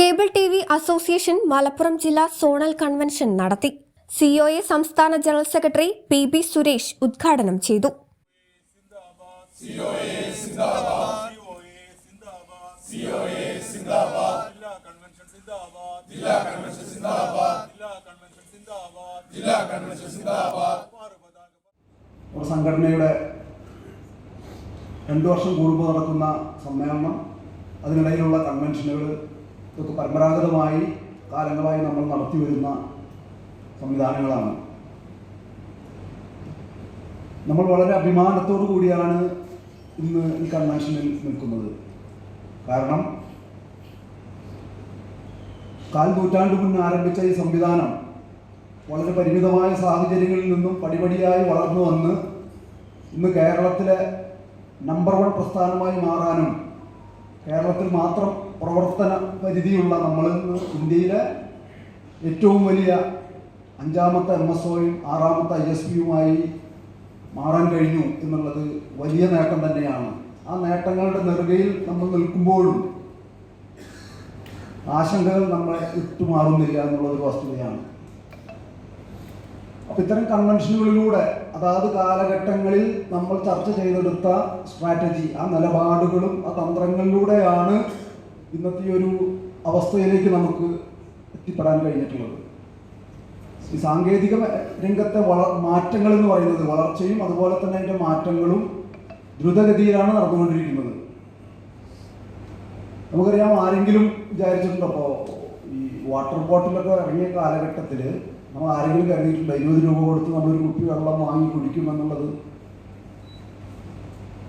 Cable T V association Malappuram ജില്ലാ zonal convention നടത്തി. COA സംസ്ഥാന general secretary P B Suresh ഉദ്ഘാടനം ചെയ്തു. സംഘടനയുടെ രണ്ടു വർഷം കൂടുമ്പോൾ നടക്കുന്ന സമ്മേളനം അതിനിടയിലുള്ള കൺവെൻഷനുകൾ ഇതൊക്കെ പരമ്പരാഗതമായി കാലങ്ങളായി നമ്മൾ നടത്തി വരുന്ന സംവിധാനങ്ങളാണ്. നമ്മൾ വളരെ അഭിമാനത്തോടു കൂടിയാണ് ഇന്ന് ഈ കൺവെൻഷനിൽ നിൽക്കുന്നത്. കാരണം കാൽ നൂറ്റാണ്ട് മുന്നേ ആരംഭിച്ച ഈ സംവിധാനം വളരെ പരിമിതമായ സാഹചര്യങ്ങളിൽ നിന്നും പടിപടിയായി വളർന്നു വന്ന് ഇന്ന് കേരളത്തിലെ നമ്പർ വൺ പ്രസ്ഥാനമായി മാറാനും കേരളത്തിൽ മാത്രം പ്രവർത്തന പരിധിയുള്ള നമ്മൾ ഇന്ത്യയിലെ ഏറ്റവും വലിയ അഞ്ചാമത്തെ എം എസ് ഒയും ആറാമത്തെ ഐ എസ് പിയുമായി മാറാൻ കഴിഞ്ഞു എന്നുള്ളത് വലിയ നേട്ടം തന്നെയാണ്. ആ നേട്ടങ്ങളുടെ നെറുകയിൽ നമ്മൾ നിൽക്കുമ്പോഴും ആശങ്കകൾ നമ്മളെ ഇട്ടുമാറുന്നില്ല എന്നുള്ളൊരു വസ്തുതയാണ് അപ്പൊ ഇത്തരം കൺവെൻഷനുകളിലൂടെ അതാത് കാലഘട്ടങ്ങളിൽ നമ്മൾ ചർച്ച ചെയ്തെടുത്ത സ്ട്രാറ്റജി ആ നിലപാടുകളും ആ തന്ത്രങ്ങളിലൂടെയാണ് ഇന്നത്തെ ഒരു അവസ്ഥയിലേക്ക് നമുക്ക് എത്തിപ്പെടാൻ കഴിഞ്ഞിട്ടുള്ളത്. ഈ സാങ്കേതിക രംഗത്തെ വള മാറ്റങ്ങൾ എന്ന് പറയുന്നത് വളർച്ചയും അതുപോലെ തന്നെ അതിന്റെ മാറ്റങ്ങളും ദ്രുതഗതിയിലാണ് നടന്നുകൊണ്ടിരിക്കുന്നത്. നമുക്കറിയാം ആരെങ്കിലും വിചാരിച്ചിട്ടുണ്ടോ അപ്പോൾ ഈ വാട്ടർ ബോട്ടിലൊക്കെ ഇറങ്ങിയ കാലഘട്ടത്തിൽ നമ്മൾ ആരെങ്കിലും കരുതിയിട്ടുണ്ടോ ഇരുപത് രൂപ കൊടുത്ത് നമ്മളൊരു കുപ്പി വെള്ളം വാങ്ങി കുടിക്കുമെന്നുള്ളത്?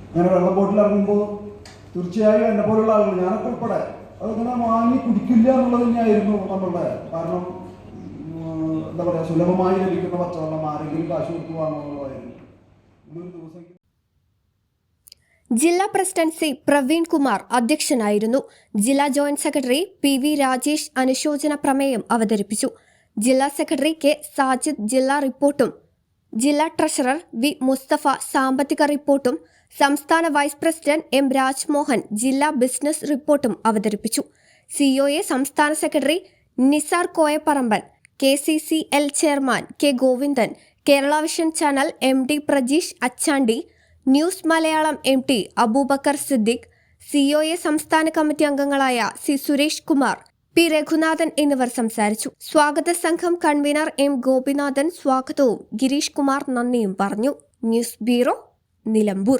അങ്ങനെ വെള്ളം ബോട്ടിൽ ഇറങ്ങുമ്പോൾ തീർച്ചയായും എന്നെ പോലുള്ള ആളുകൾ ഞാനൊക്കെ ഉൾപ്പെടെ അതങ്ങനെ വാങ്ങി കുടിക്കില്ല എന്നുള്ളത് തന്നെയായിരുന്നു നമ്മളുടെ. കാരണം എന്താ പറയാ സുലഭമായി ലഭിക്കുന്ന പച്ചവെള്ളം ആരെങ്കിലും കാശ് കൊടുത്ത് വാങ്ങുന്നതായിരുന്നു ഇന്നൊരു ദിവസം ജില്ലാ പ്രസിഡന്റ് സി പ്രവീൺ കുമാർ അധ്യക്ഷനായിരുന്നു. ജില്ലാ joint secretary P V Rajesh അനുശോചന പ്രമേയം അവതരിപ്പിച്ചു. ജില്ലാ സെക്രട്ടറി കെ സാജിദ് ജില്ലാ റിപ്പോർട്ടും ജില്ലാ ട്രഷറർ വി മുസ്തഫ സാമ്പത്തിക റിപ്പോർട്ടും സംസ്ഥാന വൈസ് പ്രസിഡന്റ് എം രാജ്മോഹൻ ജില്ലാ ബിസിനസ് റിപ്പോർട്ടും അവതരിപ്പിച്ചു. സിഒഎ സംസ്ഥാന secretary Nisar Koyapparamban K C C L chairman K Govindan Kerala vision channel M D Prajeesh Achandi news Malayalam M T Aboobacker Siddique COA സംസ്ഥാന committee അംഗങ്ങളായ C Suresh Kumar P Raghunathan എന്നിവർ സംസാരിച്ചു. സ്വാഗത സംഘം കൺവീനർ എം ഗോപിനാഥൻ സ്വാഗതവും ഗിരീഷ് കുമാർ നന്ദിയും പറഞ്ഞു. News bureau Nilambur.